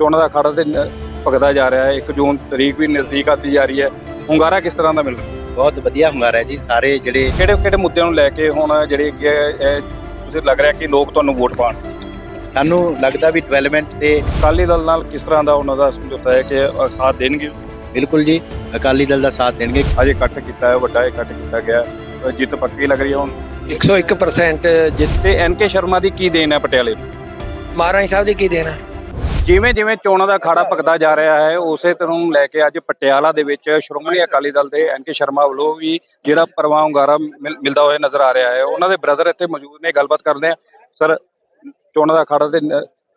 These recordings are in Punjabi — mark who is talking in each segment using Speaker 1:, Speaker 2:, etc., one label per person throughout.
Speaker 1: ਚੋਣਾਂ ਦਾ ਅਖਾੜਾ ਤੇ ਭਗਦਾ ਜਾ ਰਿਹਾ ਹੈ। 1 ਜੂਨ ਤਰੀਕ ਵੀ ਨਜ਼ਦੀਕ ਆਤੀ ਜਾ ਰਹੀ ਹੈ। ਹੁੰਗਾਰਾ ਕਿਸ ਤਰ੍ਹਾਂ ਦਾ ਮਿਲ ਰਿਹਾ?
Speaker 2: ਬਹੁਤ ਵਧੀਆ ਹੁੰਗਾਰਾ ਹੈ ਜੀ ਸਾਰੇ ਜਿਹੜੇ
Speaker 1: ਕਿਹੜੇ ਕਿਹੜੇ ਮੁੱਦਿਆਂ ਨੂੰ ਲੈ ਕੇ ਹੁਣ ਜਿਹੜੇ ਤੁਸੀਂ ਲੱਗ ਰਿਹਾ ਕਿ ਲੋਕ ਤੁਹਾਨੂੰ ਵੋਟ ਪਾਣ
Speaker 2: ਸਾਨੂੰ ਲੱਗਦਾ ਵੀ ਡਿਵੈਲਪਮੈਂਟ ਤੇ
Speaker 1: ਅਕਾਲੀ ਦਲ ਨਾਲ ਕਿਸ ਤਰ੍ਹਾਂ ਦਾ ਉਹਨਾਂ ਦਾ ਸਮਝੌਤਾ ਹੈ ਕਿ ਸਾਥ ਦੇਣਗੇ?
Speaker 2: ਬਿਲਕੁਲ ਜੀ ਅਕਾਲੀ ਦਲ ਦਾ ਸਾਥ ਦੇਣਗੇ।
Speaker 1: ਅੱਜ ਇਕੱਠ ਕੀਤਾ ਹੈ ਵੱਡਾ ਇਕੱਠ ਕੀਤਾ ਗਿਆ ਜਿੱਤ ਪੱਕੀ ਲੱਗ ਰਹੀ ਹੈ ਹੁਣ?
Speaker 3: 101% ਜਿੱਤ।
Speaker 1: ਤੇ ਐਨ ਕੇ ਸ਼ਰਮਾ ਦੀ ਕੀ ਦੇਣ ਹੈ ਪਟਿਆਲੇ?
Speaker 3: ਮਹਾਰਾਜ ਸਾਹਿਬ ਦੀ ਕੀ ਦੇਣਾ?
Speaker 1: ਜਿਵੇਂ ਜਿਵੇਂ ਚੋਣਾਂ ਦਾ ਅਖਾੜਾ ਭਗਦਾ ਜਾ ਰਿਹਾ ਹੈ, ਉਸੇ ਤਰ੍ਹਾਂ ਨੂੰ ਲੈ ਕੇ ਅੱਜ ਪਟਿਆਲਾ ਦੇ ਵਿੱਚ ਸ਼੍ਰੋਮਣੀ ਅਕਾਲੀ ਦਲ ਦੇ ਐਨ ਕੇ ਸ਼ਰਮਾ ਵੱਲੋਂ ਵੀ ਜਿਹੜਾ ਪਰਵਾਹ ਹੁੰਗਾਰਾ ਮਿਲਦਾ ਹੋਇਆ ਨਜ਼ਰ ਆ ਰਿਹਾ ਹੈ। ਉਹਨਾਂ ਦੇ ਬ੍ਰਦਰ ਇੱਥੇ ਮੌਜੂਦ ਨੇ, ਗੱਲਬਾਤ ਕਰਦੇ ਆ ਸਰ, ਚੋਣਾਂ ਦਾ ਅਖਾੜਾ ਤੇ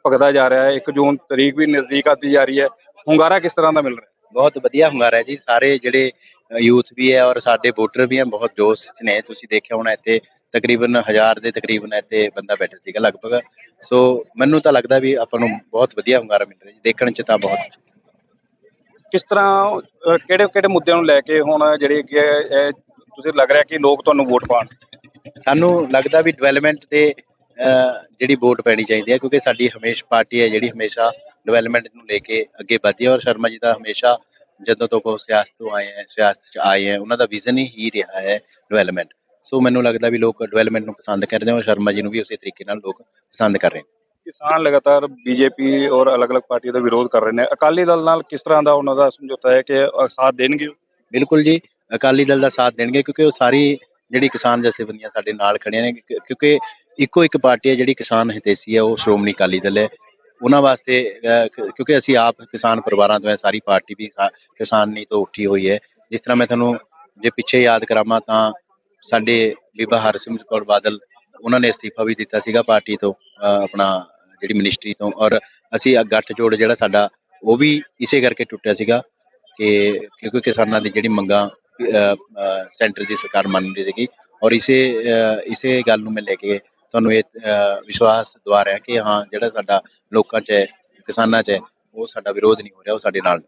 Speaker 1: ਭਗਦਾ ਜਾ ਰਿਹਾ ਹੈ। 1 ਜੂਨ ਤਰੀਕ ਵੀ ਨਜ਼ਦੀਕ ਆਤੀ ਜਾ ਰਹੀ ਹੈ। ਹੁੰਗਾਰਾ ਕਿਸ ਤਰ੍ਹਾਂ ਦਾ ਮਿਲ ਰਿਹਾ ਹੈ?
Speaker 2: ਬਹੁਤ ਵਧੀਆ ਹੁੰਗਾਰਾ ਹੈ ਜੀ। ਸਾਰੇ ਜਿਹੜੇ ਯੂਥ ਵੀ ਹੈ ਔਰ ਸਾਡੇ ਵੋਟਰ ਵੀ ਹੈ। ਬਹੁਤ ਜੋਸ਼ ਨੇ। ਤੁਸੀਂ ਦੇਖਿਆ ਹੋਣਾ ਇੱਥੇ ਤਕਰੀਬਨ 1000 ਦੇ ਤਕਰੀਬਨ ਇੱਥੇ ਬੰਦਾ ਬੈਠਾ ਸੀਗਾ ਲਗਭਗ। ਸੋ ਮੈਨੂੰ ਤਾਂ ਲੱਗਦਾ ਵੀ ਆਪਾਂ ਨੂੰ ਬਹੁਤ ਵਧੀਆ ਹੁੰਗਾਰਾ ਮਿਲ ਰਿਹਾ ਜੀ। ਦੇਖਣ 'ਚ ਤਾਂ ਬਹੁਤ।
Speaker 1: ਕਿਸ ਤਰ੍ਹਾਂ ਕਿਹੜੇ ਕਿਹੜੇ ਮੁੱਦਿਆਂ ਨੂੰ ਲੈ ਕੇ ਹੁਣ ਜਿਹੜੇ ਅੱਗੇ ਤੁਸੀਂ ਲੱਗ ਰਿਹਾ ਕਿ ਲੋਕ ਤੁਹਾਨੂੰ ਵੋਟ ਪਾਣ
Speaker 2: ਸਾਨੂੰ ਲੱਗਦਾ ਵੀ ਡਿਵੈਲਪਮੈਂਟ ਤੇ ਜਿਹੜੀ ਵੋਟ ਪੈਣੀ ਚਾਹੀਦੀ ਹੈ ਕਿਉਂਕਿ ਸਾਡੀ ਹਮੇਸ਼ਾ ਪਾਰਟੀ ਹੈ ਜਿਹੜੀ ਹਮੇਸ਼ਾ ਡਿਵੈਲਪਮੈਂਟ ਨੂੰ ਲੈ ਕੇ ਅੱਗੇ ਵਧਦੀ ਹੈ ਔਰ ਸ਼ਰਮਾ ਜੀ ਦਾ ਹਮੇਸ਼ਾ ਜਦੋਂ ਤੋਂ ਉਹ ਸਿਆਸਤ ਤੋਂ ਆਏ ਹੈ ਸਿਆਸਤ 'ਚ ਆਏ ਹੈ ਉਹਨਾਂ ਦਾ ਵਿਜ਼ਨ ਹੀ ਰਿਹਾ ਹੈ ਡਿਵੈਲਪਮੈਂਟ ਸੋ ਮੈਨੂੰ ਲੱਗਦਾ ਵੀ ਲੋਕ ਡਿਵੈਲਪਮੈਂਟ ਨੂੰ ਪਸੰਦ ਕਰਦੇ ਔਰ ਸ਼ਰਮਾ ਜੀ ਨੂੰ ਵੀ ਉਸੇ ਤਰੀਕੇ ਨਾਲ ਲੋਕ ਪਸੰਦ ਕਰ ਰਹੇ ਨੇ।
Speaker 1: ਕਿਸਾਨ ਲਗਾਤਾਰ ਬੀਜੇਪੀ ਔਰ ਅਲੱਗ-ਅਲੱਗ ਪਾਰਟੀਆਂ ਦਾ ਵਿਰੋਧ ਕਰ ਰਹੇ ਨੇ। ਅਕਾਲੀ ਦਲ ਨਾਲ ਕਿਸ ਤਰ੍ਹਾਂ ਦਾ ਉਹਨਾਂ ਦਾ ਸਮਝੌਤਾ ਹੈ ਕਿ ਸਾਥ ਦੇਣਗੇ
Speaker 2: ਬਿਲਕੁਲ ਜੀ ਅਕਾਲੀ ਦਲ ਦਾ ਸਾਥ ਦੇਣਗੇ ਕਿਉਂਕਿ ਉਹ ਸਾਰੀ ਜਿਹੜੀ ਕਿਸਾਨ ਜਥੇਬੰਦੀਆਂ ਸਾਡੇ ਨਾਲ ਖੜੀਆਂ ਨੇ ਕਿਉਂਕਿ ਇੱਕੋ ਇੱਕ ਪਾਰਟੀ ਹੈ ਜਿਹੜੀ ਕਿਸਾਨ ਹਿਤੈਸ਼ੀ ਹੈ ਉਹ ਸ਼੍ਰੋਮਣੀ ਅਕਾਲੀ ਦਲ ਹੈ। ਉਹਨਾਂ ਵਾਸਤੇ ਕਿਉਂਕਿ ਅਸੀਂ ਆਪ ਕਿਸਾਨ ਪਰਿਵਾਰਾਂ ਤੋਂ ਹੈ ਸਾਰੀ ਪਾਰਟੀ ਵੀ ਕਿਸਾ- ਕਿਸਾਨੀ ਤੋਂ ਉੱਠੀ ਹੋਈ ਹੈ। ਜਿਸ ਤਰ੍ਹਾਂ ਮੈਂ ਤੁਹਾਨੂੰ ਜੇ ਪਿੱਛੇ ਯਾਦ ਕਰਾਵਾਂ ਤਾਂ ਸਾਡੇ ਬੀਬਾ ਹਰਸਿਮਰਤ ਕੌਰ ਬਾਦਲ, ਉਹਨਾਂ ਨੇ ਅਸਤੀਫਾ ਵੀ ਦਿੱਤਾ ਸੀਗਾ ਪਾਰਟੀ ਤੋਂ ਆਪਣਾ ਜਿਹੜੀ ਮਿਨਿਸਟਰੀ ਤੋਂ ਔਰ ਅਸੀਂ ਆਹ ਗੱਠ ਜੋੜ ਜਿਹੜਾ ਸਾਡਾ, ਉਹ ਵੀ ਇਸੇ ਕਰਕੇ ਟੁੱਟਿਆ ਸੀਗਾ ਕਿ ਕਿਉਂਕਿ ਕਿਸਾਨਾਂ ਦੀ ਜਿਹੜੀ ਮੰਗਾਂ ਸੈਂਟਰ ਦੀ ਸਰਕਾਰ ਮੰਨ ਰਹੀ ਸੀਗੀ ਔਰ ਇਸੇ ਇਸੇ ਗੱਲ ਨੂੰ ਮੈਂ ਲੈ ਕੇ ਤੁਹਾਨੂੰ ਇਹ ਵਿਸ਼ਵਾਸ ਦਵਾ ਰਿਹਾ ਕਿ ਹਾਂ, ਜਿਹੜਾ ਸਾਡਾ ਲੋਕਾਂ 'ਚ ਹੈ, ਕਿਸਾਨਾਂ 'ਚ ਹੈ, ਉਹ ਸਾਡਾ ਵਿਰੋਧ ਨਹੀਂ ਹੋ ਰਿਹਾ, ਉਹ ਸਾਡੇ ਨਾਲ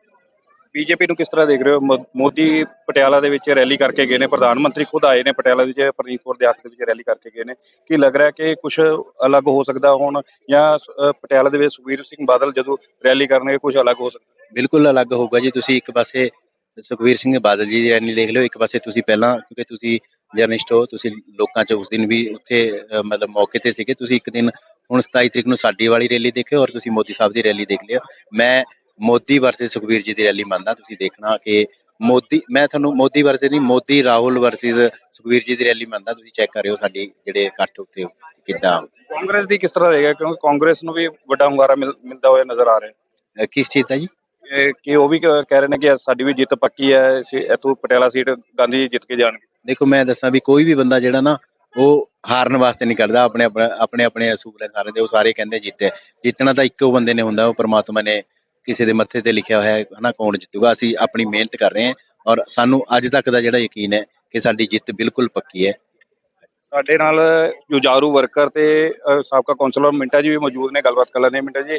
Speaker 1: ਬੀਜੇਪੀ ਨੂੰ ਕਿਸ ਤਰ੍ਹਾਂ ਦੇਖ ਰਹੇ ਹੋ? ਮੋ- ਮੋਦੀ ਪਟਿਆਲਾ ਦੇ ਵਿੱਚ ਰੈਲੀ ਕਰਕੇ ਗਏ ਨੇ, ਪ੍ਰਧਾਨ ਮੰਤਰੀ ਖੁਦ ਆਏ ਨੇ ਪਟਿਆਲਾ ਵਿੱਚ ਫਰੀਦਕੋਟ ਦੇ ਹੱਥ ਦੇ ਵਿੱਚ ਰੈਲੀ ਕਰਕੇ ਗਏ ਨੇ। ਕੀ ਲੱਗ ਰਿਹਾ ਕਿ ਕੁਝ ਅਲੱਗ ਹੋ ਸਕਦਾ ਹੁਣ? ਜਾਂ ਪਟਿਆਲਾ ਦੇ ਵਿੱਚ ਸੁਖਬੀਰ ਸਿੰਘ ਬਾਦਲ ਜਦੋਂ ਰੈਲੀ ਕਰਨਗੇ ਕੁਝ ਅਲੱਗ ਹੋ ਸਕਦਾ?
Speaker 2: ਬਿਲਕੁਲ ਅਲੱਗ ਹੋਊਗਾ ਜੀ। ਤੁਸੀਂ ਇੱਕ ਪਾਸੇ ਸੁਖਬੀਰ ਸਿੰਘ ਬਾਦਲ ਜੀ ਦੀ ਰੈਲੀ ਦੇਖ ਲਿਓ, ਇੱਕ ਪਾਸੇ ਤੁਸੀਂ ਪਹਿਲਾਂ, ਕਿਉਂਕਿ ਤੁਸੀਂ ਜਰਨਲਿਸਟ ਹੋ, ਤੁਸੀਂ ਲੋਕਾਂ 'ਚ ਉਸ ਦਿਨ ਵੀ ਉੱਥੇ ਮਤਲਬ ਮੌਕੇ ਤੇ ਸੀਗੇ। ਤੁਸੀਂ ਇੱਕ ਦਿਨ ਹੁਣ 27 ਤਰੀਕ ਨੂੰ ਸਾਡੀ ਵਾਲੀ ਰੈਲੀ ਦੇਖਿਓ ਔਰ ਤੁਸੀਂ ਮੋਦੀ ਸਾਹਿਬ ਦੀ ਰੈਲੀ ਦੇਖ ਲਿਓ। ਮੈਂ ਮੋਦੀ ਵਰਸਸ ਸੁਖਵੀਰ ਜੀ ਦੀ ਰੈਲੀ ਮੰਨਦਾ ਤੁਸੀਂ ਦੇਖਣਾ ਕਿ ਮੋਦੀ ਮੈਂ ਤੁਹਾਨੂੰ ਮੋਦੀ ਵਰਸਸ ਨਹੀਂ ਮੋਦੀ ਰਾਹੁਲ ਵਰਸਸ ਸੁਖਵੀਰ ਜੀ ਦੀ ਰੈਲੀ ਮੰਨਦਾ ਤੁਸੀਂ ਚੈੱਕ ਕਰਿਓ ਸਾਡੀ ਜਿਹੜੇ ਇਕੱਠ ਉੱਤੇ ਕਿੱਦਾਂ।
Speaker 1: ਕਾਂਗਰਸ ਦੀ ਕਿਸ ਤਰ੍ਹਾਂ ਰਹੇਗਾ? ਕਿਉਂਕਿ ਕਾਂਗਰਸ ਨੂੰ ਵੀ ਵੱਡਾ ਹੁੰਗਾਰਾ ਮਿਲ- ਮਿਲਦਾ ਹੋਇਆ ਨਜ਼ਰ ਆ ਰਿਹਾ। ਹੈ
Speaker 2: ਕਿਸ ਚੀਜ਼ ਦਾ ਜੀ?
Speaker 1: ਕਿ ਉਹ ਵੀ ਕਹਿ ਰਹੇ ਨੇ ਕਿ ਸਾਡੀ ਵੀ ਜਿੱਤ ਪੱਕੀ ਹੈ ਇੱਥੋਂ ਪਟਿਆਲਾ ਸੀਟ ਗਾਂਧੀ ਜੀ ਜਿੱਤ ਕੇ ਜਾਣਗੇ
Speaker 2: ਦੇਖੋ ਮੈਂ ਦੱਸਾਂ ਵੀ ਕੋਈ ਵੀ ਬੰਦਾ ਜਿਹੜਾ ਨਾ ਉਹ ਹਾਰਨ ਵਾਸਤੇ ਨਹੀਂ ਕਰਦਾ ਆਪਣੇ ਆਪਣੇ ਆਪਣੇ ਆਪਣੇ ਅਸੂਲ ਹੈ ਸਾਰੇ ਦੇ ਉਹ ਸਾਰੇ ਕਹਿੰਦੇ ਜਿੱਤੇ। ਜਿੱਤਣਾ ਤਾਂ ਇੱਕੋ ਬੰਦੇ ਨੇ ਹੁੰਦਾ ਉਹ ਪ੍ਰਮਾਤਮਾ ਨੇ ਕਿਸੇ ਦੇ ਮੱਥੇ ਤੇ ਲਿਖਿਆ ਹੋਇਆ ਹੈ ਹਨਾ ਕੌਣ ਜਿੱਤੂਗਾ ਅਸੀਂ ਆਪਣੀ ਮਿਹਨਤ ਕਰ ਰਹੇ ਹਾਂ ਔਰ ਸਾਨੂੰ ਅੱਜ ਤੱਕ ਦਾ ਜਿਹੜਾ ਯਕੀਨ ਹੈ ਕਿ ਸਾਡੀ ਜਿੱਤ ਬਿਲਕੁਲ ਪੱਕੀ ਹੈ।
Speaker 1: ਸਾਡੇ ਨਾਲ ਜੁਝਾਰੂ ਵਰਕਰ ਤੇ ਸਾਬਕਾ ਕੌਂਸਲਰ ਮਿੰਟਾ ਜੀ ਵੀ ਮੌਜੂਦ ਨੇ ਗੱਲਬਾਤ ਕਰ ਲੈਂਦੇ ਹਾਂ। ਮਿੰਟਾ ਜੀ।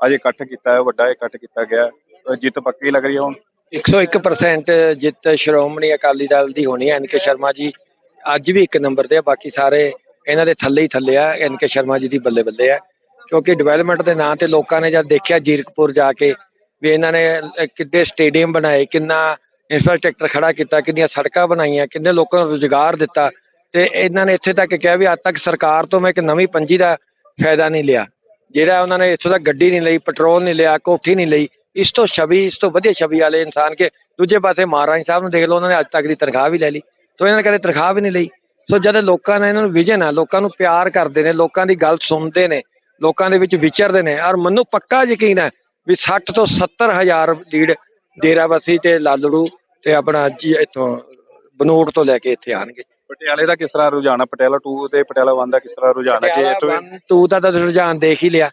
Speaker 1: ਅੱਜ ਇਕੱਠ ਕੀਤਾ ਹੈ ਵੱਡਾ ਇਕੱਠ ਕੀਤਾ ਗਿਆ ਜਿੱਤ ਪੱਕੀ ਲੱਗ ਰਹੀ ਹੈ ਹੁਣ?
Speaker 3: 101% ਜਿੱਤ ਸ਼੍ਰੋਮਣੀ ਅਕਾਲੀ ਦਲ ਦੀ ਹੋਣੀ ਹੈ ਐਨਕੇ ਸ਼ਰਮਾ ਜੀ। ਅੱਜ ਵੀ ਇੱਕ ਨੰਬਰ ਤੇ ਆ ਬਾਕੀ ਸਾਰੇ ਇਹਨਾਂ ਦੇ ਥੱਲੇ ਹੀ ਥੱਲੇ ਆ ਐਨਕੇ ਸ਼ਰਮਾ ਜੀ ਦੀ ਬੱਲੇ ਬੱਲੇ ਆ। ਕਿਉਂਕਿ ਡਿਵੈਲਪਮੈਂਟ ਦੇ ਨਾਂ ਤੇ ਲੋਕਾਂ ਨੇ ਜਦ ਦੇਖਿਆ ਜੀਰਕਪੁਰ ਜਾ ਕੇ, ਵੀ ਇਹਨਾਂ ਨੇ ਕਿੱਡੇ ਸਟੇਡੀਅਮ ਬਣਾਏ, ਕਿੰਨਾ ਇੰਫਰਾਸਟ੍ਰਕਚਰ ਖੜਾ ਕੀਤਾ, ਕਿੰਨੀਆਂ ਸੜਕਾਂ ਬਣਾਈਆਂ, ਕਿੰਨੇ ਲੋਕਾਂ ਨੂੰ ਰੁਜ਼ਗਾਰ ਦਿੱਤਾ, ਤੇ ਇਹਨਾਂ ਨੇ ਇੱਥੇ ਤੱਕ ਕਿਹਾ ਵੀ ਅੱਜ ਤੱਕ ਸਰਕਾਰ ਤੋਂ ਮੈਂ ਇੱਕ ਨਵੀਂ ਪੰਜੀ ਦਾ ਫਾਇਦਾ ਨਹੀਂ ਲਿਆ। ਜਿਹੜਾ ਉਹਨਾਂ ਨੇ ਇੱਥੋਂ ਤੱਕ ਗੱਡੀ ਨਹੀਂ ਲਈ, ਪੈਟਰੋਲ ਨਹੀਂ ਲਿਆ, ਕੋਠੀ ਨਹੀਂ ਲਈ, ਇਸ ਤੋਂ ਛਵੀ, ਇਸ ਤੋਂ ਵਧੀਆ ਛਵੀ ਵਾਲੇ ਇਨਸਾਨ ਕੇ ਦੂਜੇ ਪਾਸੇ ਮਹਾਰਾਜ ਸਾਹਿਬ ਨੂੰ ਦੇਖ ਲਓ, ਉਹਨਾਂ ਨੇ ਅੱਜ ਤੱਕ ਦੀ ਤਨਖਾਹ ਵੀ ਲੈ ਲਈ। ਸੋ ਇਹਨਾਂ ਨੇ ਕਦੇ ਤਨਖਾਹ ਵੀ ਨਹੀਂ ਲਈ। ਸੋ ਜਦ ਲੋਕਾਂ ਨੇ ਇਹਨਾਂ ਨੂੰ ਵਿਜਨ ਆ, ਲੋਕਾਂ ਨੂੰ ਪਿਆਰ ਕਰਦੇ ਨੇ, ਲੋਕਾਂ ਦੀ ਗੱਲ ਸੁਣਦੇ ਨੇ ਲੋਕਾਂ ਦੇ ਵਿੱਚ ਵਿਚਰਦੇ ਨੇ। ਔਰ ਮੈਨੂੰ ਪੱਕਾ ਯਕੀਨ ਹੈ ਵੀ 60 ਤੋਂ 70 ਹਜ਼ਾਰ ਲੀਡ ਡੇਰਾਬੱਸੀ ਤੇ ਲਾਲੜੂ ਤੇ ਆਪਣਾ ਜੀ ਇੱਥੋਂ ਬਨੂੜ ਤੋਂ ਲੈ ਕੇ ਇੱਥੇ ਆਣਗੇ
Speaker 1: ਪਟਿਆਲੇ ਦਾ ਕਿਸ ਤਰ੍ਹਾਂ ਰੁਝਾਨ ਪਟਿਆਲਾ 2 ਤੇ ਪਟਿਆਲਾ 1 ਦਾ ਕਿਸ ਤਰ੍ਹਾਂ ਰੁਝਾਨ ਹੈ ਕਿ ਇੱਥੋਂ ਵੀ-
Speaker 3: ਤੂੰ ਤਾਂ ਰੁਝਾਨ ਦੇਖ ਹੀ ਲਿਆ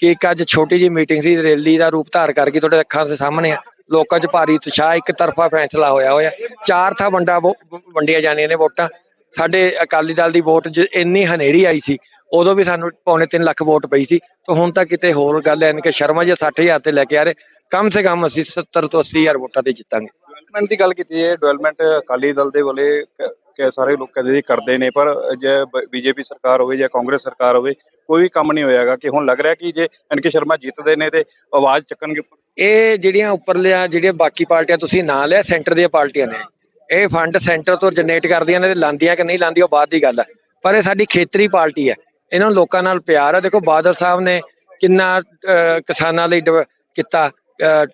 Speaker 3: ਕਿ ਇੱਕ ਅੱਜ ਛੋਟੀ ਜਿਹੀ ਮੀਟਿੰਗ ਸੀ ਰੈਲੀ ਦਾ ਰੂਪ ਧਾਰ ਕਰਕੇ ਤੁਹਾਡੇ ਅੱਖਾਂ ਦੇ ਸਾਹਮਣੇ ਆ। ਲੋਕਾਂ 'ਚ ਭਾਰੀ ਉਤਸ਼ਾਹ ਇੱਕ ਤਰਫਾ ਫੈਸਲਾ ਹੋਇਆ ਹੋਇਆ। ਚਾਰ ਥਾਂ ਵੰਡਾ ਵੰਡੀਆਂ ਜਾਣੀਆਂ ਨੇ ਵੋਟਾਂ। ਸਾਡੇ ਅਕਾਲੀ ਦਲ ਦੀ ਵੋਟ ਇੰਨੀ ਹਨੇਰੀ ਆਈ ਸੀ ਉਦੋਂ ਵੀ ਸਾਨੂੰ ਪੌਣੇ 3 ਲੱਖ ਵੋਟ ਪਈ ਸੀ ਤੇ ਹੁਣ ਤਾਂ ਕਿਤੇ ਹੋਰ ਗੱਲ ਐ ਕਿ ਸ਼ਰਮਾ ਜੀ 60000 ਤੇ ਲੈ ਕੇ ਆ ਰਹੇ ਕਮ ਸੇ ਕਮ ਅਸੀਂ 70 ਤੋਂ 80000 ਵੋਟਾਂ ਤੇ ਜਿੱਤਾਂਗੇ।
Speaker 1: ਡਿਵੈਲਪਮੈਂਟ ਦੀ ਗੱਲ ਕੀਤੀ ਹੈ ਡਿਵੈਲਪਮੈਂਟ ਅਕਾਲੀ ਦਲ ਦੇ ਵੱਲੇ ਕ- ਕਿ ਸਾਰੇ ਲੋਕ ਕਹਿੰਦੇ ਜੀ ਕਰਦੇ ਨੇ ਪਰ ਜੇ ਬੀਜੇਪੀ ਸਰਕਾਰ ਹੋਵੇ ਜਾਂ ਕਾਂਗਰਸ ਸਰਕਾਰ ਹੋਵੇ ਕੋਈ ਵੀ ਕੰਮ ਨਹੀਂ ਹੋਇਆਗਾ ਕਿ ਹੁਣ ਲੱਗ ਰਿਹਾ ਕਿ ਜੇ ਐਨਕੇ ਸ਼ਰਮਾ ਜਿੱਤਦੇ ਨੇ ਤੇ ਆਵਾਜ਼ ਚੱਕਣਗੇ
Speaker 3: ਇਹ ਜਿਹੜੀਆਂ ਉੱਪਰਲੀਆਂ ਜਿਹੜੀਆਂ ਬਾਕੀ ਪਾਰਟੀਆਂ ਤੁਸੀਂ ਨਾਂ ਲਿਆ ਸੈਂਟਰ ਦੀਆਂ ਪਾਰਟੀਆਂ ਨੇ ਇਹ ਫੰਡ ਸੈਂਟਰ ਤੋਂ ਜਨਰੇਟ ਕਰਦੀਆਂ ਨੇ ਤੇ ਲਾਂਦੀਆਂ ਕਿ ਨਹੀਂ ਲਾਂਦੀਆਂ ਉਹ ਬਾਅਦ ਦੀ ਗੱਲ ਹੈ ਪਰ ਇਹ ਸਾਡੀ ਖੇਤਰੀ ਪਾਰਟੀ ਹੈ। ਇਹਨਾਂ ਨੂੰ ਲੋਕਾਂ ਨਾਲ ਪਿਆਰ ਹੈ ਦੇਖੋ ਬਾਦਲ ਸਾਹਿਬ ਨੇ ਕਿੰਨਾ ਕਿਸਾਨਾਂ ਲਈ ਡਿਵ- ਕੀਤਾ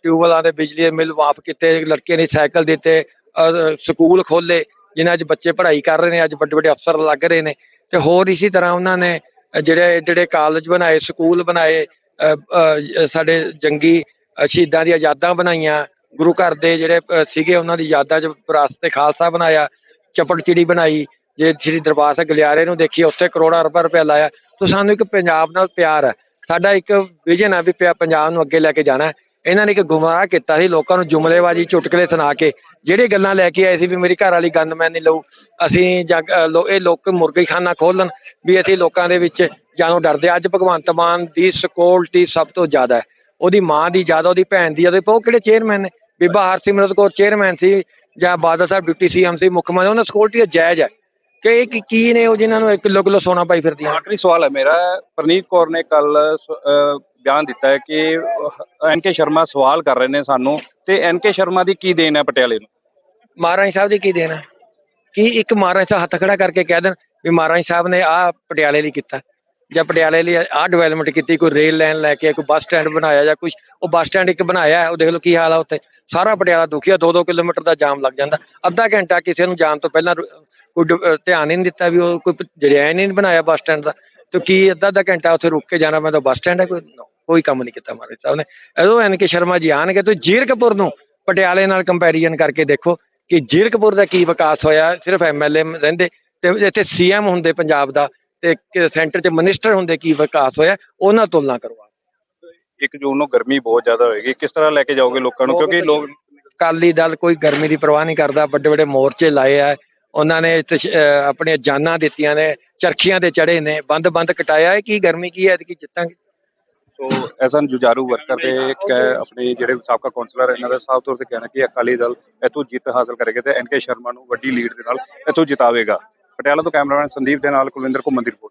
Speaker 3: ਟਿਊਬਵੈਲਾਂ ਦੇ ਬਿਜਲੀ ਦੇ ਮਿਲ ਵਾਪ ਕੀਤੇ ਲੜਕੀਆਂ ਨੇ ਸਾਈਕਲ ਦਿੱਤੇ ਅਹ, ਸਕੂਲ ਖੋਲੇ ਜਿਨ੍ਹਾਂ 'ਚ ਬੱਚੇ ਪੜ੍ਹਾਈ ਕਰ ਰਹੇ ਨੇ ਅੱਜ ਵੱਡੇ ਵੱਡੇ ਅਫਸਰ ਲੱਗ ਰਹੇ ਨੇ। ਤੇ ਹੋਰ ਇਸੇ ਤਰ੍ਹਾਂ ਉਹਨਾਂ ਨੇ ਜਿਹੜੇ ਜਿਹੜੇ ਕਾਲਜ ਬਣਾਏ ਸਕੂਲ ਬਣਾਏ ਸਾਡੇ ਜੰਗੀ ਸ਼ਹੀਦਾਂ ਦੀਆਂ ਯਾਦਾਂ ਬਣਾਈਆਂ ਗੁਰੂ ਘਰ ਦੇ ਜਿਹੜੇ ਸੀਗੇ, ਉਹਨਾਂ ਦੀ ਯਾਦਾਂ 'ਚ ਵਿਰਾਸਤ ਖਾਲਸਾ ਬਣਾਇਆ ਚਪੜਚਿੜੀ ਬਣਾਈ, ਜੇ ਸ੍ਰੀ ਦਰਬਾਰ ਸਾਹਿਬ ਗਲਿਆਰੇ ਨੂੰ ਦੇਖੀਏ, ਉੱਥੇ ਕਰੋੜਾਂ ਰੁਪਏ ਰੁਪਏ ਲਾਇਆ। ਤਾਂ ਸਾਨੂੰ ਇੱਕ ਪੰਜਾਬ ਨਾਲ ਪਿਆਰ ਹੈ। ਸਾਡਾ ਇੱਕ ਵਿਜ਼ਨ ਹੈ ਵੀ ਪੰਜਾਬ ਨੂੰ ਅੱਗੇ ਲੈ ਕੇ ਜਾਣਾ ਇਹਨਾਂ ਨੇ ਇੱਕ ਗੁੰਮਰਾਹ ਕੀਤਾ ਸੀ, ਲੋਕਾਂ ਨੂੰ ਜੁਮਲੇਬਾਜ਼ੀ ਚੁਟਕਲੇ ਸੁਣਾ ਕੇ। ਜਿਹੜੇ ਗੱਲਾਂ ਲੈ ਕੇ ਆਏ ਸੀ ਵੀ ਮੇਰੀ ਘਰ ਵਾਲੀ ਗਨਮੈਨ ਨਹੀਂ ਲਊ, ਅਸੀਂ ਜਾਂ ਲੋ- ਇਹ ਲੋਕ ਮੁਰਗੀ ਖਾਨਾ ਖੋਲਣ ਵੀ ਅਸੀਂ ਲੋਕਾਂ ਦੇ ਵਿੱਚ ਜਾਨੋਂ ਡਰਦੇ ਅੱਜ ਭਗਵੰਤ ਮਾਨ ਦੀ ਸਕੋਲਟੀ ਸਭ ਤੋਂ ਜ਼ਿਆਦਾ ਹੈ। ਉਹਦੀ ਮਾਂ ਦੀ ਜ਼ਿਆਦਾ ਉਹਦੀ ਭੈਣ ਦੀ ਜ਼ਿਆਦਾ ਉਹ ਕਿਹੜੇ ਚੇਅਰਮੈਨ ਨੇ? ਬੀਬਾ ਹਰਸਿਮਰਤ ਕੌਰ ਚੇਅਰਮੈਨ ਸੀ ਜਾਂ ਬਾਦਲ ਸਾਹਿਬ ਡਿਪਟੀ ਸੀਐਮ ਸੀ ਮੁੱਖ ਮੰਤਰੀ ਉਹਨਾਂ ਸਿਕਿਉਰਿਟੀ ਜਾਇਜ਼ ਹੈ। ਕਿ ਇਹ ਕੀ- ਕੀ ਨੇ ਉਹ ਜਿਨ੍ਹਾਂ ਨੂੰ 1 ਕਿਲੋ ਕਿਲੋ ਸੋਨਾ ਪਾਈ ਫਿਰਦੀਆਂ?
Speaker 1: ਆਖਰੀ ਸਵਾਲ ਹੈ ਮੇਰਾ। ਪ੍ਰਨੀਤ ਕੌਰ ਨੇ ਕੱਲ ਬਿਆਨ ਦਿੱਤਾ ਹੈ ਕਿ ਐਨਕੇ ਸ਼ਰਮਾ ਸਵਾਲ ਕਰ ਰਹੇ ਨੇ ਸਾਨੂੰ। ਤੇ ਐਨਕੇ ਸ਼ਰਮਾ ਦੀ ਕੀ ਦੇਣ ਹੈ ਪਟਿਆਲੇ ਨੂੰ?
Speaker 3: ਮਹਾਰਾਜ ਸਾਹਿਬ ਦੀ ਕੀ ਦੇਣਾ ਕੀ ਇੱਕ ਮਹਾਰਾਜ ਸਾਹਿਬ ਹੱਥ ਖੜਾ ਕਰਕੇ ਕਹਿ ਦੇਣ ਵੀ ਮਹਾਰਾਜ ਸਾਹਿਬ ਨੇ ਆਹ ਪਟਿਆਲੇ ਲਈ ਕੀਤਾ। ਜਾਂ ਪਟਿਆਲੇ ਲਈ ਆਹ ਡਿਵੈਲਪਮੈਂਟ ਕੀਤੀ, ਕੋਈ ਰੇਲ ਲਾਈਨ ਲੈ ਕੇ, ਕੋਈ ਬੱਸ ਸਟੈਂਡ ਬਣਾਇਆ ਜਾਂ ਕੁਝ ਉਹ ਬੱਸ ਸਟੈਂਡ ਇੱਕ ਬਣਾਇਆ ਉਹ ਦੇਖ ਲਓ ਕੀ ਹਾਲ ਆ ਉੱਥੇ। ਸਾਰਾ ਪਟਿਆਲਾ ਦੁਖੀ ਆ 2-2 ਕਿਲੋਮੀਟਰ ਦਾ ਜਾਮ ਲੱਗ ਜਾਂਦਾ। ਅੱਧਾ ਘੰਟਾ ਕਿਸੇ ਨੂੰ ਜਾਣ ਤੋਂ ਪਹਿਲਾਂ ਕੋਈ ਧਿਆਨ ਹੀ ਨਹੀਂ ਦਿੱਤਾ ਵੀ ਉਹ ਕੋਈ ਜਰਿਆ ਨਹੀਂ ਬਣਾਇਆ ਬੱਸ ਸਟੈਂਡ ਦਾ। ਤੇ ਕੀ ਅੱਧਾ ਅੱਧਾ ਘੰਟਾ ਉੱਥੇ ਰੁਕ ਕੇ ਜਾਣਾ ਮੈਂ ਤਾਂ ਬੱਸ ਸਟੈਂਡ ਹੈ ਕੋਈ? ਕੋਈ ਕੰਮ ਨਹੀਂ ਕੀਤਾ ਮਹਾਰਾਜ ਸਾਹਿਬ ਨੇ। ਜਦੋਂ ਐਨ ਕੇ ਸ਼ਰਮਾ ਜੀ ਆਣਗੇ, ਤੁਸੀਂ ਜੀਰਕਪੁਰ ਨੂੰ ਪਟਿਆਲੇ ਨਾਲ ਕੰਪੈਰੀਜ਼ਨ ਕਰਕੇ ਦੇਖੋ ਕਿ ਜੀਰਕਪੁਰ ਦਾ ਕੀ ਵਿਕਾਸ ਹੋਇਆ, ਸਿਰਫ ਐਮਐਲਏ ਰਹਿੰਦੇ, ਤੇ ਇੱਥੇ ਸੀਐਮ ਹੁੰਦੇ ਪੰਜਾਬ ਦਾ। ਤੇ ਸੈਂਟਰ 'ਚ ਮਿਨਿਸਟਰ ਹੁੰਦੇ ਕੀ ਵਿਕਾਸ ਹੋਇਆ ਉਹਨਾਂ ਤੁਲਨਾ ਕਰਵਾ।
Speaker 1: 1 ਜੂਨ ਨੂੰ ਗਰਮੀ ਬਹੁਤ ਜ਼ਿਆਦਾ ਹੋਏਗੀ ਕਿਸ ਤਰ੍ਹਾਂ ਲੈ ਕੇ ਜਾਓਗੇ ਲੋਕਾਂ ਨੂੰ? ਕਿਉਂਕਿ ਲੋਕ
Speaker 3: ਅਕਾਲੀ ਦਲ ਕੋਈ ਗਰਮੀ ਦੀ ਪਰਵਾਹ ਨਹੀਂ ਕਰਦਾ ਵੱਡੇ ਵੱਡੇ ਮੋਰਚੇ ਲਾਏ ਆ ਉਹਨਾਂ ਨੇ ਆਪਣੀਆਂ ਜਾਨਾਂ ਦਿੱਤੀਆਂ ਨੇ ਚਰਖੀਆਂ ਤੇ ਚੜੇ ਨੇ ਬੰਦ ਬੰਦ ਕਟਾਇਆ ਹੈ ਕੀ ਗਰਮੀ ਕੀ ਹੈ ਐਤਕੀ ਜਿੱਤਾਂਗੇ।
Speaker 1: ਸੋ ਐਸਨ ਜੁਝਾਰੂ ਵਰਕਰ ਤੇ ਇੱਕ ਆਪਣੇ ਜਿਹੜੇ ਸਾਬਕਾ ਕੌਂਸਲਰ ਇਹਨਾਂ ਦਾ ਸਾਫ਼ ਤੌਰ ਤੇ ਕਹਿਣਾ ਕਿ ਅਕਾਲੀ ਦਲ ਇੱਥੋਂ ਜਿੱਤ ਹਾਸਲ ਕਰੇਗਾ ਤੇ ਐਨਕੇ ਸ਼ਰਮਾ ਨੂੰ ਵੱਡੀ ਲੀਡ ਦੇ ਨਾਲ ਇੱਥੋਂ ਜਿਤਾਵੇਗਾ। ਪਟਿਆਲਾ ਤੋਂ ਕੈਮਰਾਮੈਨ ਸੰਦੀਪ ਦੇ ਨਾਲ ਕੁਲਵਿੰਦਰ ਘੁੰਮਣ ਦੀ ਰਿਪੋਰਟ।